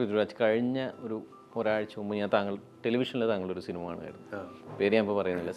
പൃഥ്വിരാജ് കഴിഞ്ഞ ഒരു ഒരാഴ്ച മുമ്പ് ഞാൻ താങ്കൾ ടെലിവിഷനിൽ താങ്കളൊരു സിനിമ കാണുമായിരുന്നു പേര് ഞാൻ ഇപ്പോൾ പറയുന്നില്ല.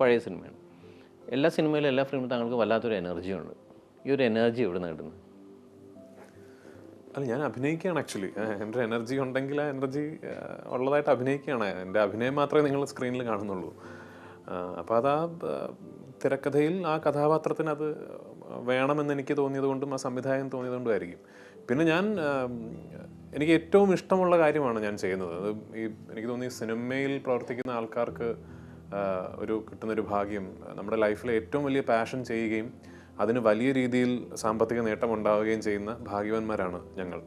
പഴയ സിനിമയാണ്. എല്ലാ സിനിമയിലും എല്ലാ ഫിലിമിലും താങ്കൾക്ക് വല്ലാത്തൊരു എനർജി ഉണ്ട്. ഈ ഒരു എനർജി എവിടെ നിന്ന് കിട്ടുന്നത്? അല്ല ഞാൻ അഭിനയിക്കുകയാണ് ആക്ച്വലി എന്റെ എനർജി ഉണ്ടെങ്കിൽ ആ എനർജി ഉള്ളതായിട്ട് അഭിനയിക്കുകയാണ്. എന്റെ അഭിനയം മാത്രമേ നിങ്ങൾ സ്ക്രീനിൽ കാണുന്നുള്ളൂ. അപ്പോൾ അത് ആ തിരക്കഥയിൽ ആ കഥാപാത്രത്തിന് അത് വേണമെന്ന് എനിക്ക് തോന്നിയത് കൊണ്ടും ആ സംവിധായകൻ തോന്നിയത് കൊണ്ടും ആയിരിക്കും. പിന്നെ ഞാൻ എനിക്ക് ഏറ്റവും ഇഷ്ടമുള്ള കാര്യമാണ് ഞാൻ ചെയ്യുന്നത്. അത് ഈ എനിക്ക് തോന്നി സിനിമയിൽ പ്രവർത്തിക്കുന്ന ആൾക്കാർക്ക് ഒരു കിട്ടുന്നൊരു ഭാഗ്യം നമ്മുടെ ലൈഫിലെ ഏറ്റവും വലിയ പാഷൻ ചെയ്യുകയും അതിന് വലിയ രീതിയിൽ സാമ്പത്തിക നേട്ടം ഉണ്ടാവുകയും ചെയ്യുന്ന ഭാഗ്യവാന്മാരാണ് ഞങ്ങൾ.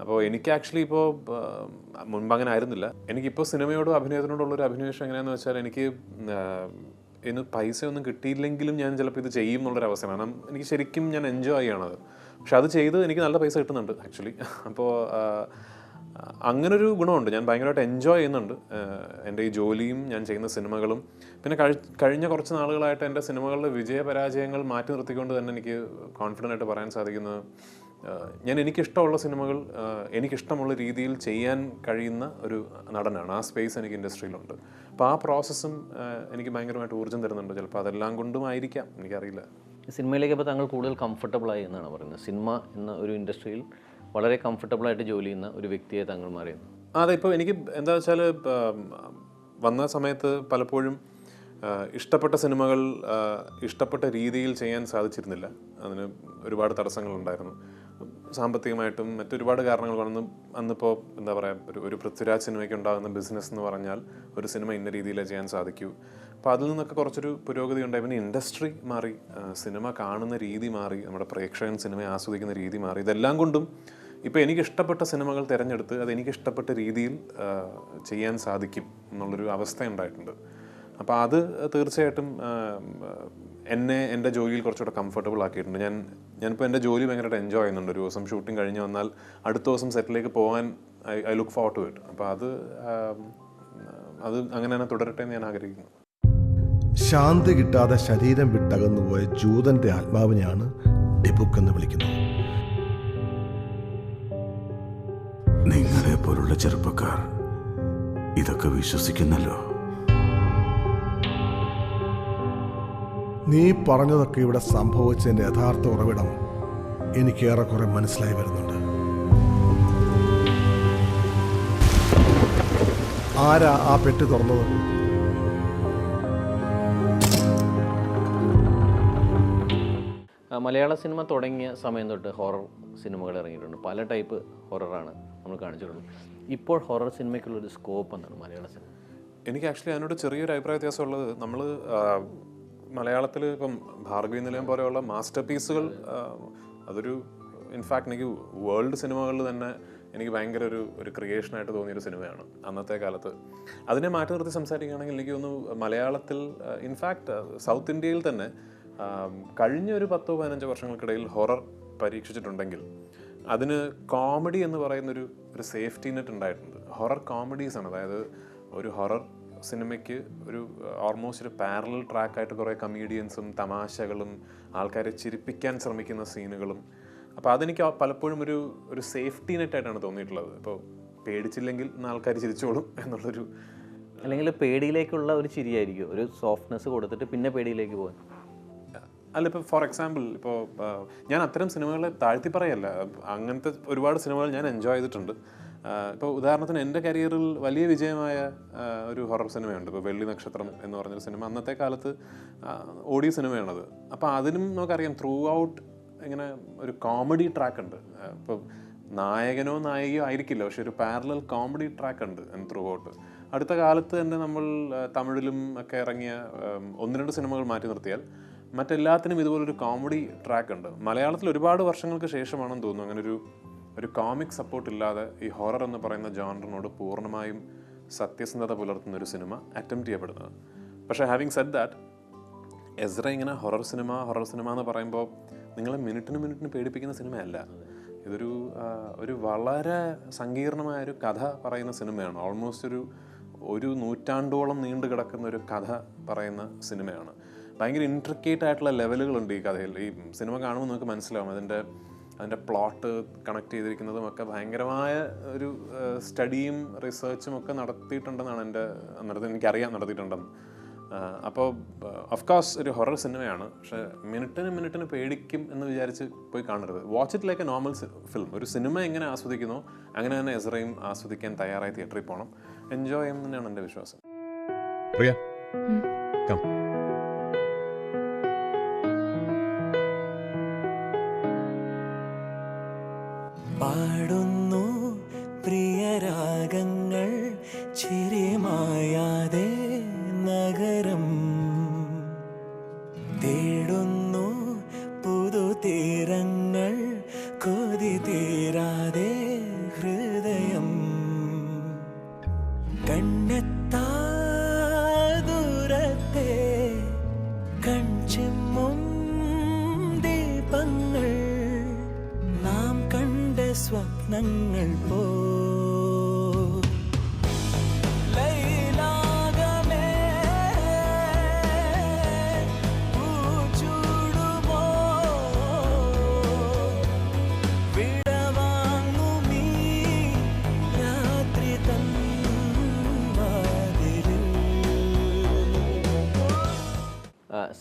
അപ്പോൾ എനിക്ക് ആക്ച്വലി ഇപ്പോൾ മുൻപ് അങ്ങനെ ആയിരുന്നില്ല. എനിക്കിപ്പോൾ സിനിമയോടും അഭിനയത്തിനോടുള്ളൊരു അഭിനിവേശം എങ്ങനെയാണെന്ന് വെച്ചാൽ എനിക്ക് ഇന്ന് പൈസയൊന്നും കിട്ടിയില്ലെങ്കിലും ഞാൻ ചിലപ്പോൾ ഇത് ചെയ്യും എന്നുള്ളൊരു അവസ്ഥയാണ് കാരണം എനിക്ക് ശരിക്കും ഞാൻ എൻജോയ് ചെയ്യണത് പക്ഷെ അത് ചെയ്ത് എനിക്ക് നല്ല പൈസ കിട്ടുന്നുണ്ട് ആക്ച്വലി അപ്പോൾ അങ്ങനൊരു ഗുണമുണ്ട്. ഞാൻ ഭയങ്കരമായിട്ട് എൻജോയ് ചെയ്യുന്നുണ്ട്. എന്റെ ഈ ജോലിയും ഞാൻ ചെയ്യുന്ന സിനിമകളും. പിന്നെ കഴി- കഴിഞ്ഞ കുറച്ച് നാളുകളായിട്ട് എന്റെ സിനിമകളുടെ വിജയപരാജയങ്ങൾ മാറ്റി നിർത്തിക്കൊണ്ട് തന്നെ എനിക്ക് കോൺഫിഡന്റ് ആയിട്ട് പറയാൻ സാധിക്കുന്നത് ഞാൻ എനിക്കിഷ്ടമുള്ള സിനിമകൾ എനിക്കിഷ്ടമുള്ള രീതിയിൽ ചെയ്യാൻ കഴിയുന്ന ഒരു നടനാണ്. ആ സ്പേസ് എനിക്ക് ഇൻഡസ്ട്രിയിലുണ്ട് അപ്പോൾ ആ പ്രോസസ്സും എനിക്ക് ഭയങ്കരമായിട്ട് ഊർജം തരുന്നുണ്ട്. ചിലപ്പോൾ അതെല്ലാം കൊണ്ടും ആയിരിക്കാം. എനിക്കറിയില്ല. സിനിമയിലേക്ക് ഇപ്പോൾ താങ്കൾ കൂടുതൽ കംഫർട്ടബിളായി എന്നാണ് പറയുന്നത്. സിനിമ എന്ന ഒരു ഇൻഡസ്ട്രിയിൽ വളരെ കംഫർട്ടബിളായിട്ട് ജോലി ചെയ്യുന്ന ഒരു വ്യക്തിയെ താങ്കൾ മാറിയുന്നു അതെ ഇപ്പോൾ എനിക്ക് എന്താ വെച്ചാൽ വന്ന സമയത്ത് പലപ്പോഴും ഇഷ്ടപ്പെട്ട സിനിമകൾ ഇഷ്ടപ്പെട്ട രീതിയിൽ ചെയ്യാൻ സാധിച്ചിരുന്നില്ല. അതിന് ഒരുപാട് തടസ്സങ്ങളുണ്ടായിരുന്നു. സാമ്പത്തികമായിട്ടും മറ്റൊരുപാട് കാരണങ്ങൾ വന്ന്. അന്നിപ്പോൾ എന്താ പറയുക ഒരു ഒരു പൃഥ്വിരാജ് സിനിമയ്ക്ക് ഉണ്ടാകുന്ന ബിസിനസ് എന്ന് പറഞ്ഞാൽ ഒരു സിനിമ ഇന്ന രീതിയിലേ ചെയ്യാൻ സാധിക്കൂ. അപ്പോൾ അതിൽ നിന്നൊക്കെ കുറച്ചൊരു പുരോഗതി ഉണ്ടായി. പിന്നെ ഇൻഡസ്ട്രി മാറി സിനിമ കാണുന്ന രീതി മാറി നമ്മുടെ പ്രേക്ഷകൻ സിനിമയെ ആസ്വദിക്കുന്ന രീതി മാറി. ഇതെല്ലാം കൊണ്ടും ഇപ്പോൾ എനിക്ക് ഇഷ്ടപ്പെട്ട സിനിമകൾ തിരഞ്ഞെടുത്ത് അത് എനിക്ക് ഇഷ്ടപ്പെട്ട രീതിയിൽ ചെയ്യാൻ സാധിക്കും എന്നുള്ളൊരു അവസ്ഥ ഉണ്ടായിട്ടുണ്ട്. അപ്പോൾ അത് തീർച്ചയായിട്ടും എന്നെ എന്റെ ജോലിയിൽ കുറച്ചുകൂടെ കംഫർട്ടബിൾ ആക്കിയിട്ടുണ്ട്. ഞാൻ ഞാനിപ്പോൾ എന്റെ ജോലി ഭയങ്കരമായിട്ട് എൻജോയ് ചെയ്യുന്നുണ്ട്. ഒരു ദിവസം ഷൂട്ടിംഗ് കഴിഞ്ഞ് വന്നാൽ അടുത്ത ദിവസം സെറ്റിലേക്ക് പോകാൻ I I look forward it അപ്പോൾ അത് അത് അങ്ങനെ തന്നെ തുടരട്ടെ എന്ന് ഞാൻ ആഗ്രഹിക്കുന്നു. ശാന്തി കിട്ടാതെ ശരീരം വിട്ടകന്നുപോയ ജൂതന്റെ ആത്മാവിനെയാണ് ഡിബുക്ക് എന്ന് വിളിക്കുന്നത്. നിങ്ങളെ പോലുള്ള ചെറുപ്പക്കാർ ഇതൊക്കെ വിശ്വസിക്കുന്നല്ലോ. നീ പറഞ്ഞതൊക്കെ ഇവിടെ സംഭവിച്ചതിന്റെ യഥാർത്ഥ ഉറവിടം എനിക്ക് ഏറെക്കുറെ മനസ്സിലായി വരുന്നുണ്ട്. ആരാ ആ പെട്ടി തുറന്നത്? മലയാള സിനിമ തുടങ്ങിയ സമയം തൊട്ട് ഹൊറർ സിനിമകൾ ഇറങ്ങിയിട്ടുണ്ട്. പല ടൈപ്പ് ഹൊററാണ് നമ്മൾ കാണിച്ചിട്ടുള്ളത്. ഇപ്പോൾ ഹൊറർ സിനിമയ്ക്കുള്ളൊരു സ്കോപ്പ് എന്താണ് മലയാള സിനിമ? എനിക്ക് ആക്ച്വലി അതിനോട് ചെറിയൊരു അഭിപ്രായ വ്യത്യാസമുള്ളത് നമ്മൾ മലയാളത്തിൽ ഇപ്പം ഭാർഗവി നിലയം പോലെയുള്ള മാസ്റ്റർ പീസുകൾ അതൊരു ഇൻഫാക്ട് എനിക്ക് വേൾഡ് സിനിമകളിൽ തന്നെ എനിക്ക് ഭയങ്കര ഒരു ഒരു ക്രിയേഷനായിട്ട് തോന്നിയൊരു സിനിമയാണ് അന്നത്തെ കാലത്ത്. അതിനെ മാറ്റി നിർത്തി സംസാരിക്കുകയാണെങ്കിൽ എനിക്ക് തോന്നുന്നു മലയാളത്തിൽ ഇൻഫാക്ട് സൗത്ത് ഇന്ത്യയിൽ തന്നെ കഴിഞ്ഞ ഒരു പത്തോ പതിനഞ്ചോ വർഷങ്ങൾക്കിടയിൽ ഹൊറർ പരീക്ഷിച്ചിട്ടുണ്ടെങ്കിൽ അതിന് കോമഡി എന്ന് പറയുന്നൊരു ഒരു സേഫ്റ്റി നെറ്റ് ഉണ്ടായിട്ടുണ്ട്. ഹൊറർ കോമഡീസാണ്. അതായത് ഒരു ഹൊറർ സിനിമയ്ക്ക് ഒരു ഓൾമോസ്റ്റ് ഒരു പാരലൽ ട്രാക്കായിട്ട് കുറേ കമീഡിയൻസും തമാശകളും ആൾക്കാരെ ചിരിപ്പിക്കാൻ ശ്രമിക്കുന്ന സീനുകളും. അപ്പോൾ അതെനിക്ക് പലപ്പോഴും ഒരു ഒരു സേഫ്റ്റി നെറ്റായിട്ടാണ് തോന്നിയിട്ടുള്ളത്. ഇപ്പോൾ പേടിച്ചില്ലെങ്കിൽ ആൾക്കാർ ചിരിച്ചോളും എന്നുള്ളൊരു അല്ലെങ്കിൽ പേടിയിലേക്കുള്ള ഒരു ചിരിയായിരിക്കും. ഒരു സോഫ്റ്റ്നെസ് കൊടുത്തിട്ട് പിന്നെ പേടിയിലേക്ക് പോകാൻ. അല്ല ഇപ്പോൾ ഫോർ എക്സാമ്പിൾ ഇപ്പോൾ ഞാൻ അത്തരം സിനിമകളെ താഴ്ത്തി പറയല്ല. അങ്ങനത്തെ ഒരുപാട് സിനിമകൾ ഞാൻ എൻജോയ് ചെയ്തിട്ടുണ്ട്. ഇപ്പോൾ ഉദാഹരണത്തിന് എന്റെ കരിയറിൽ വലിയ വിജയമായ ഒരു ഹൊറർ സിനിമയുണ്ട്. ഇപ്പോൾ വെള്ളി നക്ഷത്രം എന്ന് പറഞ്ഞൊരു സിനിമ. അന്നത്തെ കാലത്ത് ഓഡിയോ സിനിമയാണത്. അപ്പോൾ അതിനും നമുക്കറിയാം ത്രൂ ഔട്ട് ഇങ്ങനെ ഒരു കോമഡി ട്രാക്ക് ഉണ്ട്. ഇപ്പോൾ നായകനോ നായികയോ ആയിരിക്കില്ല. പക്ഷെ ഒരു പാരലൽ കോമഡി ട്രാക്ക് ഉണ്ട് ത്രൂ ഔട്ട് അടുത്ത കാലത്ത് തന്നെ നമ്മൾ തമിഴിലും ഒക്കെ ഇറങ്ങിയ ഒന്ന് രണ്ട് സിനിമകൾ മാറ്റി നിർത്തിയാൽ മറ്റെല്ലാത്തിനും ഇതുപോലൊരു കോമഡി ട്രാക്ക് ഉണ്ട്. മലയാളത്തിൽ ഒരുപാട് വർഷങ്ങൾക്ക് ശേഷമാണെന്ന് തോന്നുന്നു. അങ്ങനെ ഒരു ഒരു കോമിക് സപ്പോർട്ട് ഇല്ലാതെ ഈ ഹൊറർ എന്ന് പറയുന്ന ജോണറിനോട് പൂർണമായും സത്യസന്ധത പുലർത്തുന്ന ഒരു സിനിമ അറ്റംപ്റ്റ് ചെയ്യപ്പെടുന്നത്. പക്ഷേ ഹാവിങ് സെറ്റ് ദാറ്റ് എസ്ര ഇങ്ങനെ ഹൊറർ സിനിമ ഹൊറർ സിനിമ എന്ന് പറയുമ്പോൾ നിങ്ങളെ മിനിറ്റിന് മിനിറ്റിന് പേടിപ്പിക്കുന്ന സിനിമയല്ല. ഇതൊരു ഒരു വളരെ സങ്കീർണമായ ഒരു കഥ പറയുന്ന സിനിമയാണ്. ഓൾമോസ്റ്റ് ഒരു ഒരു നൂറ്റാണ്ടോളം നീണ്ടു കിടക്കുന്ന ഒരു കഥ പറയുന്ന സിനിമയാണ്. ഭയങ്കര ഇൻട്രിക്കേറ്റ് ആയിട്ടുള്ള ലെവലുകളുണ്ട് ഈ കഥയിൽ. ഈ സിനിമ കാണുമ്പോൾ നമുക്ക് മനസ്സിലാവും അതിന്റെ അതിന്റെ പ്ലോട്ട് കണക്ട് ചെയ്തിരിക്കുന്നതും ഒക്കെ ഭയങ്കരമായ ഒരു സ്റ്റഡിയും റിസർച്ചും ഒക്കെ നടത്തിയിട്ടുണ്ടെന്നാണ് എന്റെ അന്നേരത്തെ എനിക്കറിയാം നടത്തിയിട്ടുണ്ടെന്ന്. അപ്പോൾ കോഴ്സ് ഒരു ഹൊറർ സിനിമയാണ് പക്ഷേ മിനിറ്റിന് മിനിറ്റിന് പേടിക്കും എന്ന് വിചാരിച്ച് പോയി കാണരുത്. Watch it like a normal film ഒരു സിനിമ എങ്ങനെ ആസ്വദിക്കുന്നോ അങ്ങനെ തന്നെ എസ്രയും ആസ്വദിക്കാൻ തയ്യാറായി തിയേറ്ററിൽ പോകണം എൻജോയ് ചെയ്യും തന്നെയാണ് എന്റെ വിശ്വാസം. പ്രിയ കം പാടുന്നു പ്രിയരാഗങ്ങൾ ചിരിമായാതെ നഗരം. തേടുന്നു പുതുതീരങ്ങൾ കൊതി തീരാതെ സ്വപ്നങ്ങൾ പോ.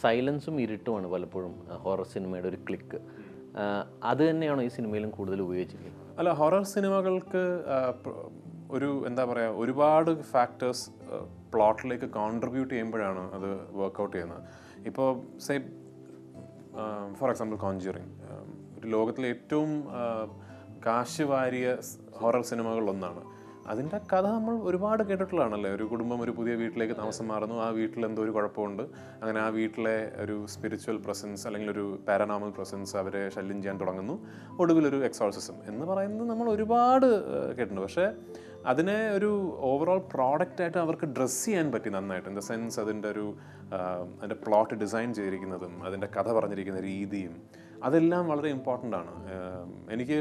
സൈലൻസും ഇരുട്ടുമാണ് പലപ്പോഴും ഹൊറർ സിനിമയുടെ ഒരു ക്ലിക്ക്. അത് തന്നെയാണോ ഈ സിനിമയിലും കൂടുതൽ ഉപയോഗിച്ചിരിക്കുന്നത്? അല്ല ഹൊറർ സിനിമകൾക്ക് ഒരു എന്താ പറയുക ഒരുപാട് ഫാക്ടേഴ്സ് പ്ലോട്ടിലേക്ക് കോൺട്രിബ്യൂട്ട് ചെയ്യുമ്പോഴാണ് അത് വർക്കൗട്ട് ചെയ്യുന്നത്. ഇപ്പോൾ സേ ഫോർ എക്സാമ്പിൾ കോൺജ്യൂറിങ് ഒരു ലോകത്തിലെ ഏറ്റവും കാശ് വാരിയ ഹൊറർ സിനിമകളിലൊന്നാണ്. അതിന്റെ കഥ നമ്മൾ ഒരുപാട് കേട്ടിട്ടുള്ളതാണല്ലേ? ഒരു കുടുംബം ഒരു പുതിയ വീട്ടിലേക്ക് താമസം മാറുന്നു. ആ വീട്ടിൽ എന്തോ ഒരു കുഴപ്പമുണ്ട്. അങ്ങനെ ആ വീട്ടിലെ ഒരു സ്പിരിച്വൽ പ്രസൻസ് അല്ലെങ്കിൽ ഒരു പാരനോമൽ പ്രസൻസ് അവരെ ശല്യം ചെയ്യാൻ തുടങ്ങുന്നു. ഒടുവിലൊരു എക്സോൾസിസം എന്ന് പറയുന്നത് നമ്മൾ ഒരുപാട് കേട്ടിട്ടുണ്ട്. പക്ഷേ അതിനെ ഒരു ഓവറോൾ പ്രോഡക്റ്റ് ആയിട്ട് അവർക്ക് ഡ്രസ്സ് ചെയ്യാൻ പറ്റി നന്നായിട്ട്. ഇൻ ദ സെൻസ് അതിന്റെ ഒരു അതിന്റെ പ്ലോട്ട് ഡിസൈൻ ചെയ്തിരിക്കുന്നതും അതിന്റെ കഥ പറഞ്ഞിരിക്കുന്ന രീതിയും അതെല്ലാം വളരെ ഇമ്പോർട്ടന്റ് ആണ്. എനിക്ക്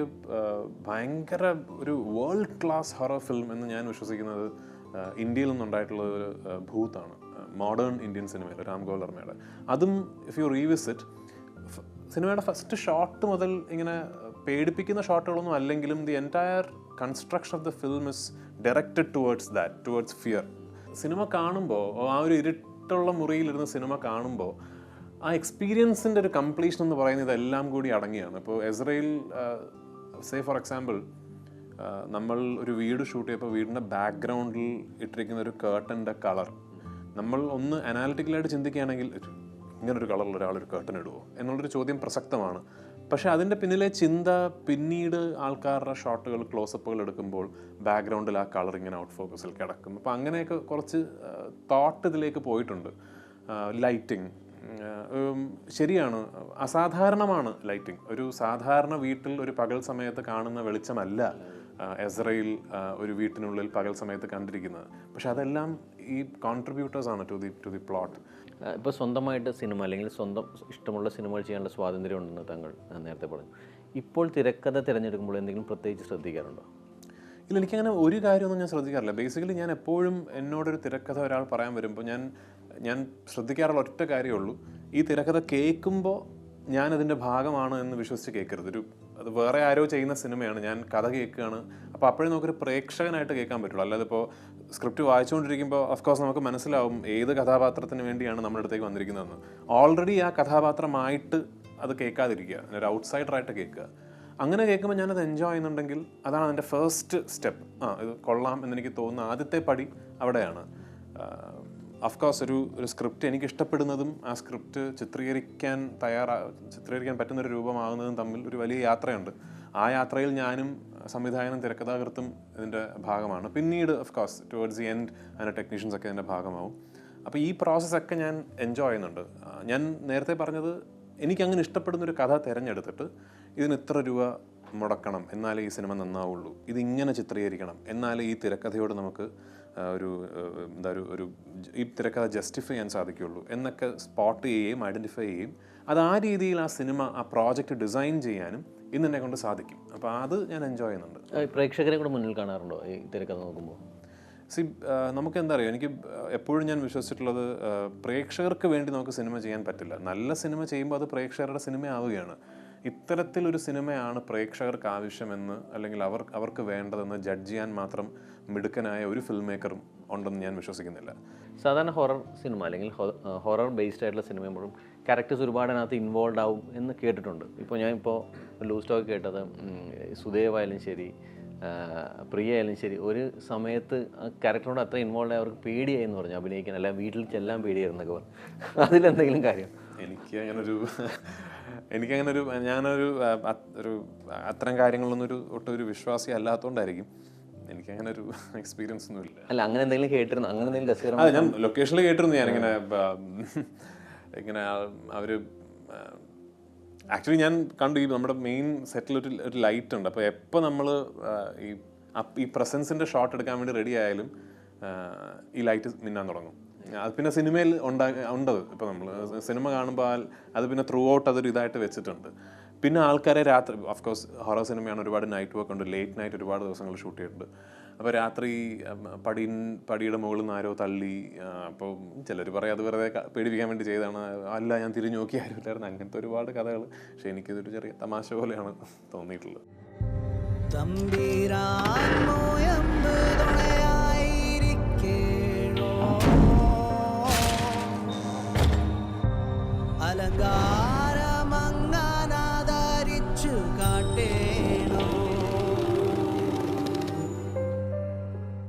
ഭയങ്കര ഒരു വേൾഡ് ക്ലാസ് ഹൊറർ ഫിലിം എന്ന് ഞാൻ വിശ്വസിക്കുന്നത് ഇന്ത്യയിൽ നിന്നുണ്ടായിട്ടുള്ള ഒരു ഭൂത്താണ് മോഡേൺ ഇന്ത്യൻ സിനിമയിൽ രാം ഗോപാൽ വർമ്മയുടെ. അതും ഇഫ് യു റീവിസിറ്റ് സിനിമയുടെ ഫസ്റ്റ് ഷോട്ട് മുതൽ ഇങ്ങനെ പേടിപ്പിക്കുന്ന ഷോട്ടുകളൊന്നും അല്ലെങ്കിലും the entire construction of the film is directed towards that towards fear cinema കാണുമ്പോൾ ആ ഒരു ഇരുട്ടുള്ള മുറിയിലിരുന്ന് സിനിമ കാണുമ്പോൾ ആ എക്സ്പീരിയൻസിന്റെ ഒരു കംപ്ലീഷൻ എന്ന് പറയുന്നത് എല്ലാം കൂടി അടങ്ങിയാണ്. ഇപ്പോൾ എസ്രയിൽ സേ ഫോർ എക്സാമ്പിൾ നമ്മൾ ഒരു വീട് ഷൂട്ട് ചെയ്യുമ്പോൾ വീടിന്റെ ബാക്ക്ഗ്രൗണ്ടിൽ ഇട്ടിരിക്കുന്ന ഒരു കേർട്ടന്റെ കളർ നമ്മൾ ഒന്ന് അനാലിറ്റിക്കലായിട്ട് ചിന്തിക്കുകയാണെങ്കിൽ ഇങ്ങനൊരു കളറിൽ ഒരാൾ ഒരു കേർട്ടൻ ഇടുമോ എന്നുള്ളൊരു ചോദ്യം പ്രസക്തമാണ്. പക്ഷേ അതിന്റെ പിന്നിലെ ചിന്ത പിന്നീട് ആൾക്കാരുടെ ഷോട്ടുകൾ ക്ലോസപ്പുകൾ എടുക്കുമ്പോൾ ബാക്ക്ഗ്രൗണ്ടിൽ ആ കളർ ഇങ്ങനെ ഔട്ട് ഫോക്കസിൽ കിടക്കും. അപ്പോൾ അങ്ങനെയൊക്കെ കുറച്ച് തോട്ട് ഇതിലേക്ക് പോയിട്ടുണ്ട്. ലൈറ്റിംഗ് ശരിയാണ്. അസാധാരണമാണ് ലൈറ്റിംഗ്. ഒരു സാധാരണ വീട്ടിൽ ഒരു പകൽ സമയത്ത് കാണുന്ന വെളിച്ചമല്ല എസ്രയിൽ ഒരു വീട്ടിനുള്ളിൽ പകൽ സമയത്ത് കണ്ടിരിക്കുന്നത്. പക്ഷെ അതെല്ലാം ഈ കോൺട്രിബ്യൂട്ടേഴ്സ് ആണ് to the to the plot ഇപ്പോൾ സ്വന്തമായിട്ട് സിനിമ അല്ലെങ്കിൽ സ്വന്തം ഇഷ്ടമുള്ള സിനിമകൾ ചെയ്യാനുള്ള സ്വാതന്ത്ര്യം ഉണ്ടെന്ന് താങ്കൾ നേരത്തെ പറഞ്ഞു. ഇപ്പോൾ തിരക്കഥ തിരഞ്ഞെടുക്കുമ്പോൾ എന്തെങ്കിലും പ്രത്യേകിച്ച് ശ്രദ്ധിക്കാറുണ്ടോ? ഇല്ല എനിക്കങ്ങനെ ഒരു കാര്യമൊന്നും ഞാൻ ശ്രദ്ധിക്കാറില്ല. ബേസിക്കലി ഞാൻ എപ്പോഴും എന്നോടൊരു തിരക്കഥ ഒരാൾ പറയാൻ വരുമ്പോൾ ഞാൻ ഞാൻ ശ്രദ്ധിക്കാറുള്ള ഒറ്റ കാര്യമുള്ളൂ. ഈ തിരക്കഥ കേൾക്കുമ്പോൾ ഞാൻ അതിന്റെ ഭാഗമാണ് എന്ന് വിശ്വസിച്ച് കേൾക്കരുത്. ഒരു അത് വേറെ ആരോ ചെയ്യുന്ന സിനിമയാണ്. ഞാൻ കഥ കേൾക്കുകയാണ്. അപ്പോൾ അപ്പോഴേ നമുക്കൊരു പ്രേക്ഷകനായിട്ട് കേൾക്കാൻ പറ്റുള്ളൂ. അല്ലാതെ ഇപ്പോൾ സ്ക്രിപ്റ്റ് വായിച്ചുകൊണ്ടിരിക്കുമ്പോൾ കോഴ്സ് നമുക്ക് മനസ്സിലാവും ഏത് കഥാപാത്രത്തിന് വേണ്ടിയാണ് നമ്മുടെ അടുത്തേക്ക് വന്നിരിക്കുന്നതെന്ന്. ഓൾറെഡി ആ കഥാപാത്രമായിട്ട് അത് കേൾക്കാതിരിക്കുക. ഒരു ഔട്ട്സൈഡറായിട്ട് കേൾക്കുക. അങ്ങനെ കേൾക്കുമ്പോൾ ഞാനത് എൻജോയ് ചെയ്യുന്നുണ്ടെങ്കിൽ അതാണ് അതിന്റെ ഫസ്റ്റ് സ്റ്റെപ്പ് ആ ഇത് കൊള്ളാം എന്നെനിക്ക് തോന്നുന്ന ആദ്യത്തെ പടി അവിടെയാണ്. അഫ്കോഴ്സ് ഒരു ഒരു സ്ക്രിപ്റ്റ് എനിക്ക് ഇഷ്ടപ്പെടുന്നതും ആ സ്ക്രിപ്റ്റ് ചിത്രീകരിക്കാൻ തയ്യാറാ ചിത്രീകരിക്കാൻ പറ്റുന്നൊരു രൂപമാകുന്നതും തമ്മിൽ ഒരു വലിയ യാത്രയുണ്ട്. ആ യാത്രയിൽ ഞാനും സംവിധായകനും തിരക്കഥാകൃത്തും ഇതിന്റെ ഭാഗമാണ്. പിന്നീട് of course towards the end അതിന്റെ ടെക്നീഷ്യൻസ് ഒക്കെ ഇതിന്റെ ഭാഗമാവും. അപ്പോൾ ഈ പ്രോസസ്സൊക്കെ ഞാൻ എൻജോയ് ചെയ്യുന്നുണ്ട്. ഞാൻ നേരത്തെ പറഞ്ഞത് എനിക്ക് അങ്ങനെ ഇഷ്ടപ്പെടുന്ന ഒരു കഥ തിരഞ്ഞെടുത്തിട്ട് ഇതിന് ഇത്ര രൂപ മുടക്കണം എന്നാലേ ഈ സിനിമ നന്നാവുള്ളൂ. ഇതിങ്ങനെ ചിത്രീകരിക്കണം എന്നാലേ ഈ തിരക്കഥയോട് നമുക്ക് ഒരു എന്താ ഒരു ഒരു ഈ തിരക്കഥ ജസ്റ്റിഫൈ ചെയ്യാൻ സാധിക്കുകയുള്ളൂ എന്നൊക്കെ സ്പോട്ട് ചെയ്യുകയും ഐഡന്റിഫൈ ചെയ്യുകയും അത് ആ രീതിയിൽ ആ സിനിമ ആ പ്രോജക്റ്റ് ഡിസൈൻ ചെയ്യാനും ഇന്ന് എന്നെ കൊണ്ട് സാധിക്കും. അപ്പോൾ അത് ഞാൻ എൻജോയ് ചെയ്യുന്നുണ്ട്. പ്രേക്ഷകരെ കൂടെ മുന്നിൽ കാണാറുണ്ടോ ഈ തിരക്കഥ നോക്കുമ്പോൾ സി നമുക്ക് എന്താ പറയുക എനിക്ക് എപ്പോഴും ഞാൻ വിശ്വസിച്ചിട്ടുള്ളത് പ്രേക്ഷകർക്ക് വേണ്ടി നമുക്ക് സിനിമ ചെയ്യാൻ പറ്റില്ല. നല്ല സിനിമ ചെയ്യുമ്പോൾ അത് പ്രേക്ഷകരുടെ സിനിമയാവുകയാണ് ഇത്തരത്തിലൊരു സിനിമയാണ് പ്രേക്ഷകർക്ക് ആവശ്യമെന്ന് അല്ലെങ്കിൽ അവർ അവർക്ക് വേണ്ടതെന്ന് ജഡ്ജ് ചെയ്യാൻ മാത്രം മിടുക്കനായ ഒരു ഫിലിം മേക്കറും ഉണ്ടെന്ന് ഞാൻ വിശ്വസിക്കുന്നില്ല. സാധാരണ ഹൊറർ സിനിമ അല്ലെങ്കിൽ ഹൊറർ ബേസ്ഡ് ആയിട്ടുള്ള സിനിമയുമ്പോഴും ക്യാരക്ടേഴ്സ് ഒരുപാട് അതിനകത്ത് ഇൻവോൾവ് ആവും എന്ന് കേട്ടിട്ടുണ്ട്. ഇപ്പോൾ ഞാൻ ഇപ്പോൾ ലൂസ് ടോക്ക് കേട്ടത് സുദേവായാലും ശരി പ്രിയ ആയാലും ശരി ഒരു സമയത്ത് ആ ക്യാരക്ടറിനോട് അത്ര ഇൻവോൾവ് ആയി അവർക്ക് പേടിയായി എന്ന് പറഞ്ഞു അഭിനയിക്കാൻ അല്ല വീട്ടിൽ ചെല്ലാൻ പേടിയായിരുന്നൊക്കെ പറഞ്ഞു. അതിലെന്തെങ്കിലും കാര്യം? എനിക്ക് അങ്ങനൊരു എനിക്കങ്ങനൊരു ഞാനൊരു ഒരു അത്തരം കാര്യങ്ങളൊന്നും ഒരു ഒട്ടും ഒരു വിശ്വാസി അല്ലാത്തതുകൊണ്ടായിരിക്കും എനിക്കങ്ങനെ ഒരു എക്സ്പീരിയൻസ് ഒന്നും ഇല്ല അല്ല അങ്ങനെ എന്തെങ്കിലും കേട്ടിരുന്നു? അങ്ങനെ എന്തെങ്കിലും രസകരം അതെ ഞാൻ ലൊക്കേഷനിൽ കേട്ടിരുന്നു ഞാനിങ്ങനെ ഇങ്ങനെ അവർ അവർ ആക്ച്വലി ഞാൻ കണ്ടു ഈ നമ്മുടെ മെയിൻ സെറ്റിൽ ഒരു ഒരു ലൈറ്റ് ഉണ്ട്. അപ്പോൾ എപ്പോൾ നമ്മൾ ഈ ഈ പ്രസൻസിന്റെ ഷോട്ട് എടുക്കാൻ വേണ്ടി റെഡി ആയാലും ഈ ലൈറ്റ് മിന്നാൻ തുടങ്ങും. അത് പിന്നെ സിനിമയിൽ ഉണ്ടാ ഉണ്ടത്. ഇപ്പോൾ നമ്മൾ സിനിമ കാണുമ്പോൾ അത് പിന്നെ ത്രൂ ഔട്ട് അതൊരു ഇതായിട്ട് വെച്ചിട്ടുണ്ട്. പിന്നെ ആൾക്കാരെ രാത്രി ഓഫ് കോഴ്സ് ഹൊറർ സിനിമയാണ് ഒരുപാട് നൈറ്റ് വർക്ക് ഉണ്ട്. ലേറ്റ് നൈറ്റ് ഒരുപാട് ദിവസങ്ങൾ ഷൂട്ട് ചെയ്തിട്ടുണ്ട് അപ്പോൾ രാത്രി പടി പടിയുടെ മുകളിൽ നിന്ന് ആരോ തള്ളി അപ്പോൾ ചിലർ പറയും അത് വെറുതെ പേടിപ്പിക്കാൻ വേണ്ടി ചെയ്താണ് അല്ല ഞാൻ തിരിഞ്ഞു നോക്കി ആരുമില്ലായിരുന്നു. അങ്ങനത്തെ ഒരുപാട് കഥകൾ പക്ഷേ എനിക്കിതൊരു ചെറിയ തമാശ പോലെയാണ് തോന്നിയിട്ടുള്ളത്. തമ്പീരാൻ അലങ്കാരമങ്ങാനാദരിച്ചു